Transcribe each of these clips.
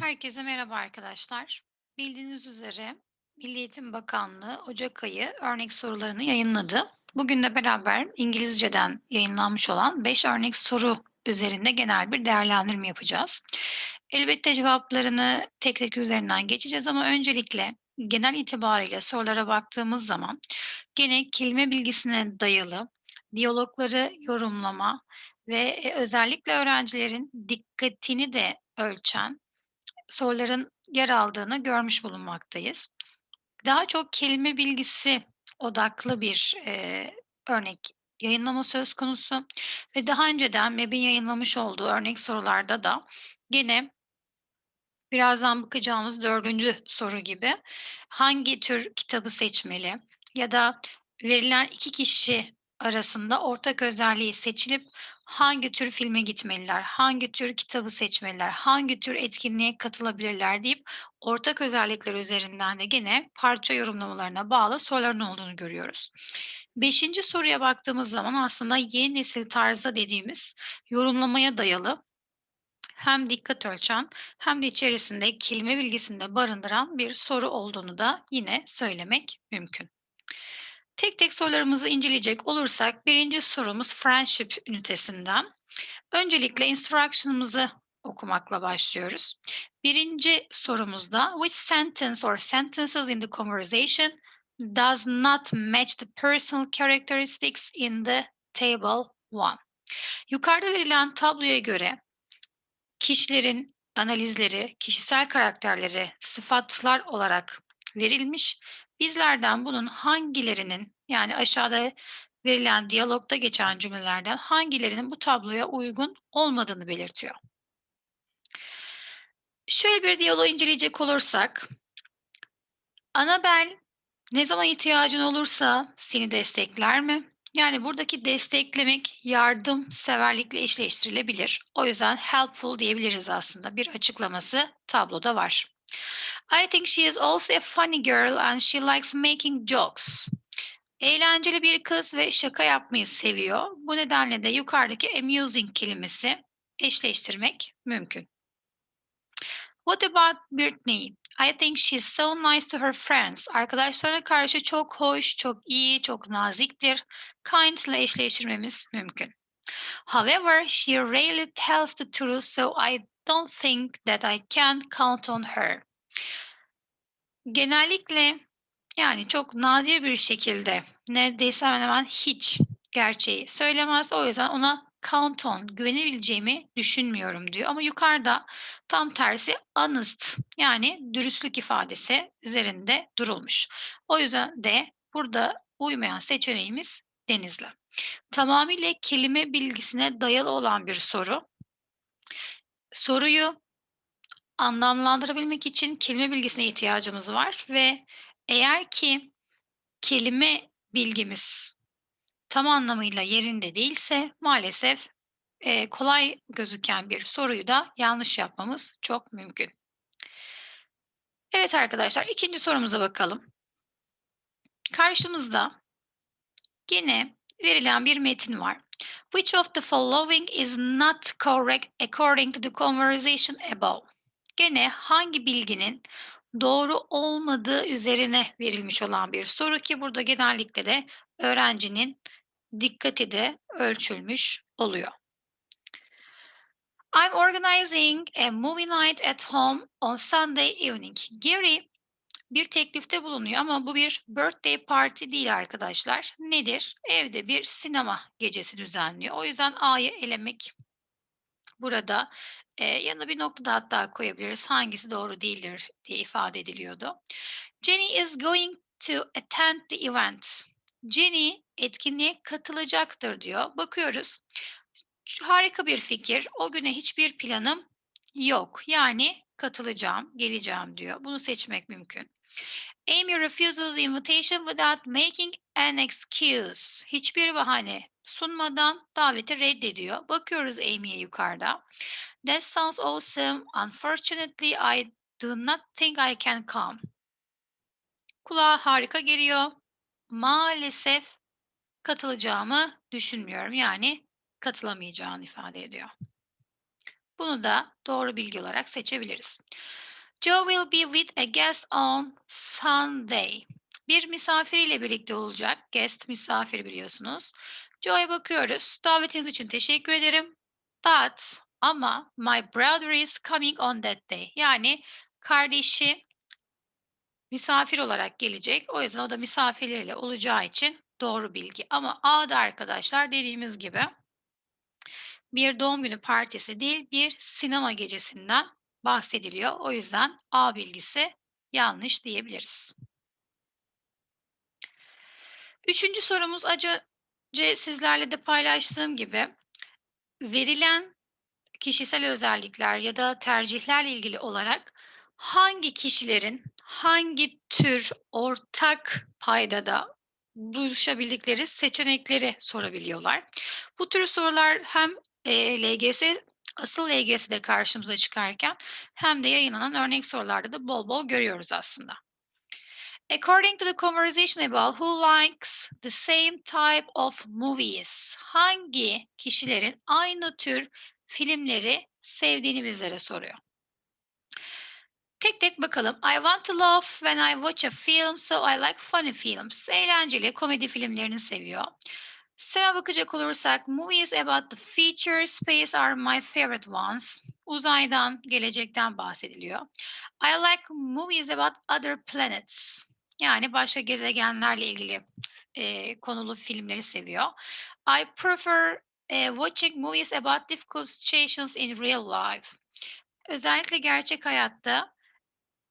Herkese merhaba arkadaşlar. Bildiğiniz üzere Milli Eğitim Bakanlığı Ocak ayı örnek sorularını yayınladı. Bugün de beraber İngilizceden yayınlanmış olan 5 örnek soru üzerinde genel bir değerlendirme yapacağız. Elbette cevaplarını tek tek üzerinden geçeceğiz ama öncelikle genel itibariyle sorulara baktığımız zaman gene kelime bilgisine dayalı diyalogları yorumlama ve e, özellikle öğrencilerin dikkatini de ölçen soruların yer aldığını görmüş bulunmaktayız. Daha çok kelime bilgisi odaklı bir, eee, örnek yayınlama söz konusu ve daha önceden MEB'in yayınlamış olduğu örnek sorularda da gene birazdan bakacağımız dördüncü soru gibi hangi tür kitabı seçmeli ya da verilen 2 kişi arasında ortak özelliği seçilip hangi tür filme gitmeliler, hangi tür kitabı seçmeliler, hangi tür etkinliğe katılabilirler deyip ortak özellikler üzerinden de gene parça yorumlamalarına bağlı soruların olduğunu görüyoruz. Beşinci soruya baktığımız zaman aslında yeni nesil tarzda dediğimiz yorumlamaya dayalı hem dikkat ölçen hem de içerisinde kelime bilgisini de barındıran bir soru olduğunu da yine söylemek mümkün. Tek tek sorularımızı inceleyecek olursak birinci sorumuz friendship ünitesinden. Öncelikle instruction'ımızı okumakla başlıyoruz. Birinci sorumuzda which sentence or sentences in the conversation does not match the personal characteristics in the table 1. Yukarıda verilen tabloya göre kişilerin analizleri, kişisel karakterleri sıfatlar olarak verilmiş. Bizlerden bunun hangilerinin yani aşağıda verilen diyalogda geçen cümlelerden hangilerinin bu tabloya uygun olmadığını belirtiyor. Şöyle bir diyaloğu inceleyecek olursak, Anabel ne zaman ihtiyacın olursa seni destekler mi? Yani buradaki desteklemek yardım severlikle eşleştirilebilir. O yüzden helpful diyebiliriz aslında. Bir açıklaması tabloda var. I think she is also a funny girl and she likes making jokes. Eğlenceli bir kız ve şaka yapmayı seviyor. Bu nedenle de yukarıdaki amusing kelimesi eşleştirmek mümkün. What about Britney? I think she's so nice to her friends. Arkadaşlarına karşı çok hoş, çok iyi, çok naziktir. Kind ile eşleştirmemiz mümkün. However, she rarely tells the truth, so I don't think that I can count on her. Genellikle yani çok nadir bir şekilde neredeyse hemen hemen hiç gerçeği söylemez. O yüzden ona count on, güvenebileceğimi düşünmüyorum diyor. Ama yukarıda tam tersi honest yani dürüstlük ifadesi üzerinde durulmuş. O yüzden de burada uymayan seçeneğimiz Denizli. Tamamıyla kelime bilgisine dayalı olan bir soru. Soruyu anlamlandırabilmek için kelime bilgisine ihtiyacımız var ve eğer ki kelime bilgimiz tam anlamıyla yerinde değilse maalesef eee, kolay gözüken bir soruyu da yanlış yapmamız çok mümkün. Evet arkadaşlar, ikinci sorumuza bakalım. Karşımızda gene verilen bir metin var. Which of the following is not correct according to the conversation above? Gene hangi bilginin doğru olmadığı üzerine verilmiş olan bir soru ki burada genellikle de öğrencinin dikkati de ölçülmüş oluyor. I'm organizing a movie night at home on Sunday evening. Gary bir teklifte bulunuyor ama bu bir birthday party değil arkadaşlar. Nedir? Evde bir sinema gecesi düzenliyor. O yüzden A'yı elemek burada e, yanına bir nokta da hatta koyabiliriz. Hangisi doğru değildir diye ifade ediliyordu. Jenny is going to attend the event. Jenny etkinliğe katılacaktır diyor. Bakıyoruz. Harika bir fikir. O güne hiçbir planım yok. Yani katılacağım, geleceğim diyor. Bunu seçmek mümkün. Amy refuses the invitation without making an excuse. Hiçbir bahane sunmadan daveti reddediyor. Bakıyoruz Amy'ye yukarıda. That sounds awesome. Unfortunately, I do not think I can come. Kulağa harika geliyor. Maalesef katılacağımı düşünmüyorum. Yani katılamayacağını ifade ediyor. Bunu da doğru bilgi olarak seçebiliriz. Joe will be with a guest on Sunday. Bir misafiriyle birlikte olacak. Guest misafir biliyorsunuz. Joe'ya bakıyoruz. Davetiniz için teşekkür ederim. But ama my brother is coming on that day. Yani kardeşi misafir olarak gelecek. O yüzden o da misafirleriyle olacağı için doğru bilgi. Ama A'da arkadaşlar dediğimiz gibi bir doğum günü partisi değil bir sinema gecesinden bahsediliyor. O yüzden A bilgisi yanlış diyebiliriz. Üçüncü sorumuz acı sizlerle de paylaştığım gibi verilen kişisel özellikler ya da tercihlerle ilgili olarak hangi kişilerin hangi tür ortak paydada buluşabildikleri seçenekleri sorabiliyorlar. Bu tür sorular hem e, LGS asıl LGS'de karşımıza çıkarken hem de yayınlanan örnek sorularda da bol bol görüyoruz aslında. According to the conversation above, who likes the same type of movies? Hangi kişilerin aynı tür filmleri sevdiğini bizlere soruyor. Tek tek bakalım. I want to laugh when I watch a film, so I like funny films. Eğlenceli komedi filmlerini seviyor. Seme bakacak olursak, movies about the future space are my favorite ones. Uzaydan, gelecekten bahsediliyor. I like movies about other planets. Yani başka gezegenlerle ilgili e, konulu filmleri seviyor. I prefer e, watching movies about difficult situations in real life. Özellikle gerçek hayatta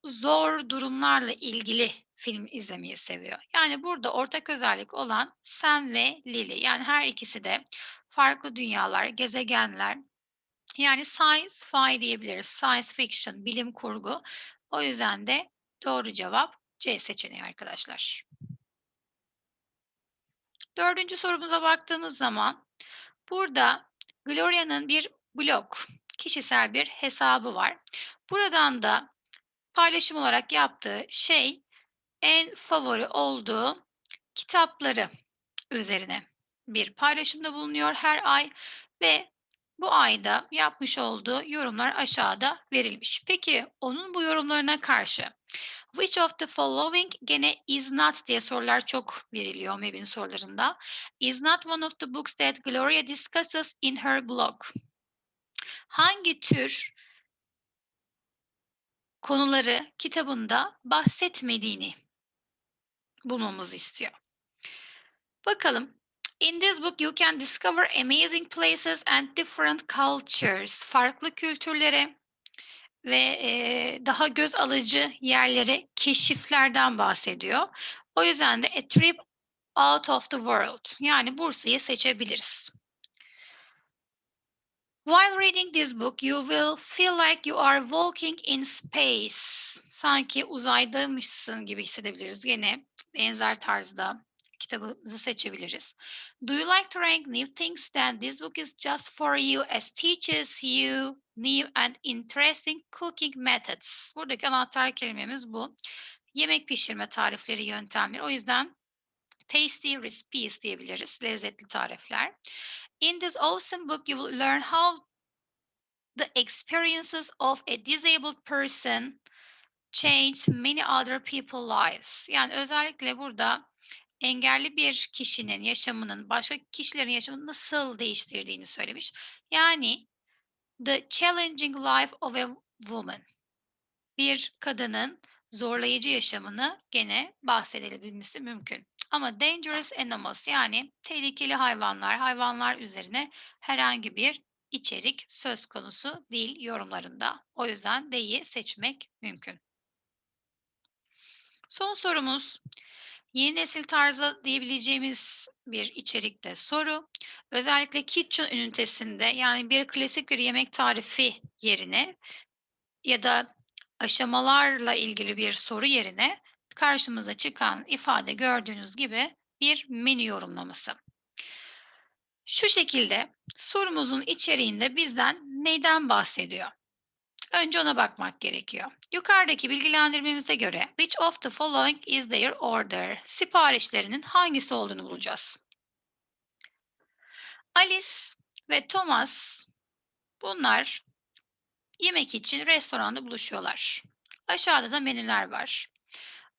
zor durumlarla ilgili film izlemeyi seviyor. Yani burada ortak özellik olan Sam ve Lily. Yani her ikisi de farklı dünyalar, gezegenler. Yani science fi diyebiliriz. Science fiction, bilim kurgu. O yüzden de doğru cevap C seçeneği arkadaşlar. Dördüncü sorumuza baktığımız zaman burada Gloria'nın bir blog, kişisel bir hesabı var. Buradan da paylaşım olarak yaptığı şey en favori olduğu kitapları üzerine bir paylaşımda bulunuyor her ay ve bu ayda yapmış olduğu yorumlar aşağıda verilmiş. Peki onun bu yorumlarına karşı which of the following gene is not diye sorular çok veriliyor MEB'in sorularında. Is not one of the books that Gloria discusses in her blog. Hangi tür konuları kitabında bahsetmediğini bulmamızı istiyor. Bakalım. In this book you can discover amazing places and different cultures. Farklı kültürlere ve e, daha göz alıcı yerlere keşiflerden bahsediyor. O yüzden de a trip out of the world yani Bursa'yı seçebiliriz. While reading this book, you will feel like you are walking in space. Sanki uzaydaymışsın gibi hissedebiliriz. Gene benzer tarzda kitabımızı seçebiliriz. Do you like to rank new things? Then this book is just for you as teaches you new and interesting cooking methods. Buradaki anahtar kelimemiz bu. Yemek pişirme tarifleri, yöntemleri. O yüzden tasty recipes diyebiliriz. Lezzetli tarifler. In this awesome book, you will learn how the experiences of a disabled person changed many other people's lives. Yani özellikle burada engelli bir kişinin yaşamının başka kişilerin yaşamını nasıl değiştirdiğini söylemiş. Yani the challenging life of a woman. Bir kadının zorlayıcı yaşamını gene bahsedilebilmesi mümkün. Ama dangerous animals yani tehlikeli hayvanlar, hayvanlar üzerine herhangi bir içerik söz konusu değil yorumlarında. O yüzden D'yi seçmek mümkün. Son sorumuz yeni nesil tarzı diyebileceğimiz bir içerikte soru. Özellikle kitchen ünitesinde yani bir klasik bir yemek tarifi yerine ya da aşamalarla ilgili bir soru yerine karşımıza çıkan ifade gördüğünüz gibi bir menü yorumlaması. Şu şekilde sorumuzun içeriğinde bizden neyden bahsediyor? Önce ona bakmak gerekiyor. Yukarıdaki bilgilendirmemize göre which of the following is their order? Siparişlerinin hangisi olduğunu bulacağız. Alice ve Thomas bunlar yemek için restoranda buluşuyorlar. Aşağıda da menüler var.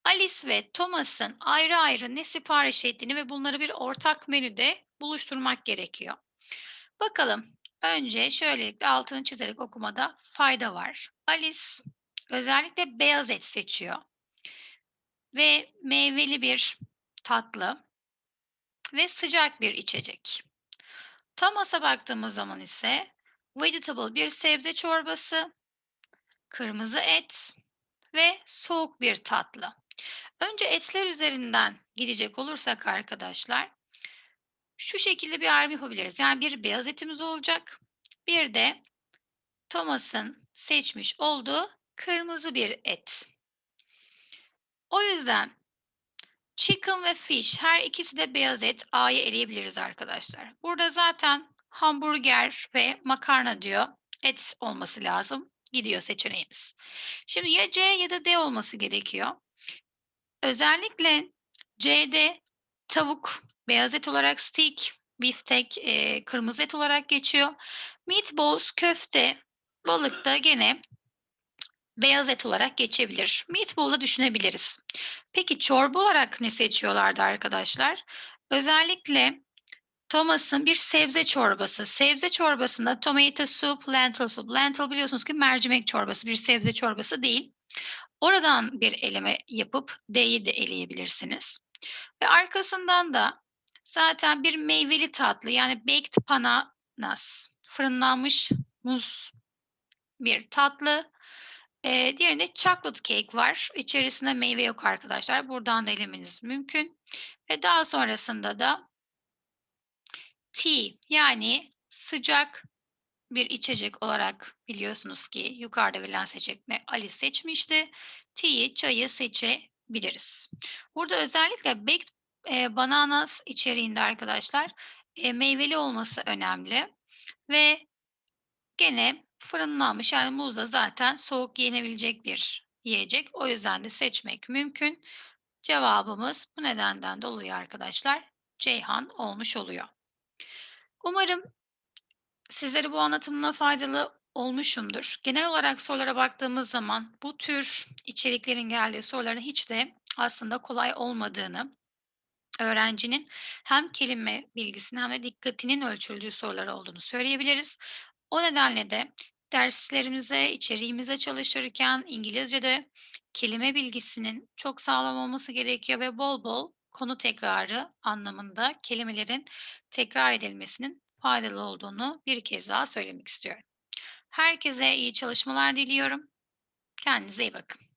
Alice ve Thomas'ın ayrı ayrı ne sipariş ettiğini ve bunları bir ortak menüde buluşturmak gerekiyor. Bakalım. Önce şöylelikle altını çizerek okumada fayda var. Alice özellikle beyaz et seçiyor ve meyveli bir tatlı ve sıcak bir içecek. Thomas'a baktığımız zaman ise vegetable bir sebze çorbası, kırmızı et ve soğuk bir tatlı. Önce etler üzerinden gidecek olursak arkadaşlar, şu şekilde bir ayrım yapabiliriz. Yani bir beyaz etimiz olacak, bir de Thomas'ın seçmiş olduğu kırmızı bir et. O yüzden chicken ve fish her ikisi de beyaz et A'yı eleyebiliriz arkadaşlar. Burada zaten hamburger ve makarna diyor. Et olması lazım. Gidiyor seçeneğimiz. Şimdi ya C ya da D olması gerekiyor. Özellikle C'de tavuk beyaz et olarak steak, biftek e, kırmızı et olarak geçiyor. Meatballs köfte, balık da gene beyaz et olarak geçebilir. Meatball'u düşünebiliriz. Peki çorba olarak ne seçiyorlardı arkadaşlar? Özellikle Thomas'ın bir sebze çorbası. Sebze çorbasında tomato soup, lentil soup. Lentil biliyorsunuz ki mercimek çorbası, bir sebze çorbası değil. Oradan bir eleme yapıp D'yi de eleyebilirsiniz. Ve arkasından da zaten bir meyveli tatlı yani baked bananas, fırınlanmış muz bir tatlı. Ee, diğerinde chocolate cake var. İçerisinde meyve yok arkadaşlar. Buradan da elemeniz mümkün. Ve daha sonrasında da tea yani sıcak bir içecek olarak biliyorsunuz ki yukarıda verilen seçenekle Ali seçmişti. Tea'yi, çayı seçebiliriz. Burada özellikle baked e, bananas içeriğinde arkadaşlar e, meyveli olması önemli. Ve gene fırınlanmış yani muzla zaten soğuk yenebilecek bir yiyecek. O yüzden de seçmek mümkün. Cevabımız bu nedenden dolayı arkadaşlar Ceyhan olmuş oluyor. Umarım sizlere bu anlatımla faydalı olmuşumdur. Genel olarak sorulara baktığımız zaman bu tür içeriklerin geldiği soruların hiç de aslında kolay olmadığını, öğrencinin hem kelime bilgisinin hem de dikkatinin ölçüldüğü sorular olduğunu söyleyebiliriz. O nedenle de derslerimize, içeriğimize çalışırken İngilizce'de kelime bilgisinin çok sağlam olması gerekiyor ve bol bol konu tekrarı anlamında kelimelerin tekrar edilmesinin faydalı olduğunu bir kez daha söylemek istiyorum. Herkese iyi çalışmalar diliyorum. Kendinize iyi bakın.